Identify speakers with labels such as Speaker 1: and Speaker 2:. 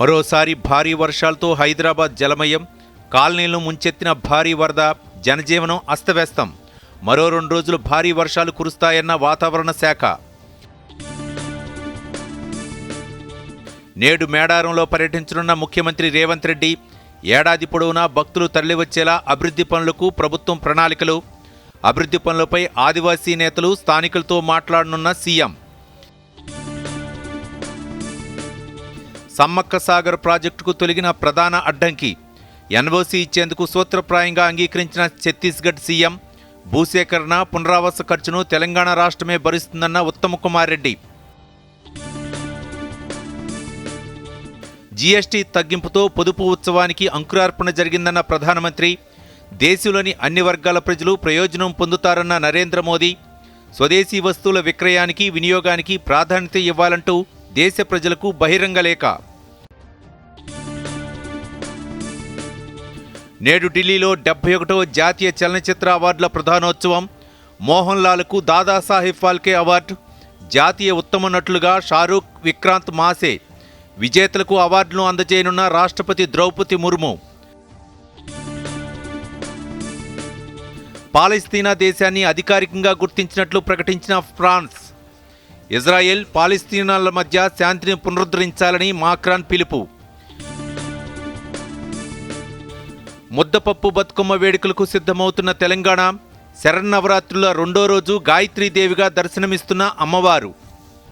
Speaker 1: మరోసారి భారీ వర్షాలతో హైదరాబాద్ జలమయం కాలనీలను ముంచెత్తిన భారీ వరద జనజీవనం అస్తవ్యస్తం. మరో రెండు రోజులు భారీ వర్షాలు కురుస్తాయన్న వాతావరణ శాఖ. నేడు మేడారంలో పర్యటించనున్న ముఖ్యమంత్రి రేవంత్ రెడ్డి ఏడాది పొడవునా భక్తులు తరలివచ్చేలా అభివృద్ధి పనులకు ప్రభుత్వం ప్రణాళికలు. అభివృద్ధి పనులపై ఆదివాసీ నేతలు స్థానికులతో మాట్లాడనున్న సీఎం సమ్మక్క సాగర్ ప్రాజెక్టుకు తొలగిన ప్రధాన అడ్డంకి. ఎన్ఓసీ ఇచ్చేందుకు సూత్రప్రాయంగా అంగీకరించిన ఛత్తీస్గఢ్ సీఎం భూసేకరణ పునరావాస ఖర్చును తెలంగాణ రాష్ట్రమే భరిస్తుందన్న ఉత్తమ్ కుమార్ రెడ్డి. జీఎస్టీ తగ్గింపుతో పొదుపు ఉత్సవానికి అంకురార్పణ జరిగిందన్న ప్రధానమంత్రి. దేశంలోని అన్ని వర్గాల ప్రజలు ప్రయోజనం పొందుతారన్న నరేంద్ర మోదీ. స్వదేశీ వస్తువుల విక్రయానికి వినియోగానికి ప్రాధాన్యత ఇవ్వాలంటూ దేశ ప్రజలకు బహిరంగ లేఖ. నేడు ఢిల్లీలో డెబ్బై ఒకటవ జాతీయ చలనచిత్ర అవార్డుల ప్రధానోత్సవం. మోహన్ లాల్కు దాదాసాహెబ్ ఫాల్కే అవార్డు. జాతీయ ఉత్తమ నటులుగా షారూక్ విక్రాంత్ మాసే. విజేతలకు అవార్డును అందజేయనున్న రాష్ట్రపతి ద్రౌపది ముర్ము. పాలస్తీనా దేశాన్ని అధికారికంగా గుర్తించినట్లు ప్రకటించిన ఫ్రాన్స్. ఇజ్రాయెల్ పాలస్తీనాల మధ్య శాంతిని పునరుద్ధరించాలని మాక్రాన్ పిలుపు. ముద్దపప్పు బతుకమ్మ వేడుకలకు సిద్ధమవుతున్న తెలంగాణ శరన్నవరాత్రుల రెండో రోజు గాయత్రీదేవిగా దర్శనమిస్తున్న అమ్మవారు.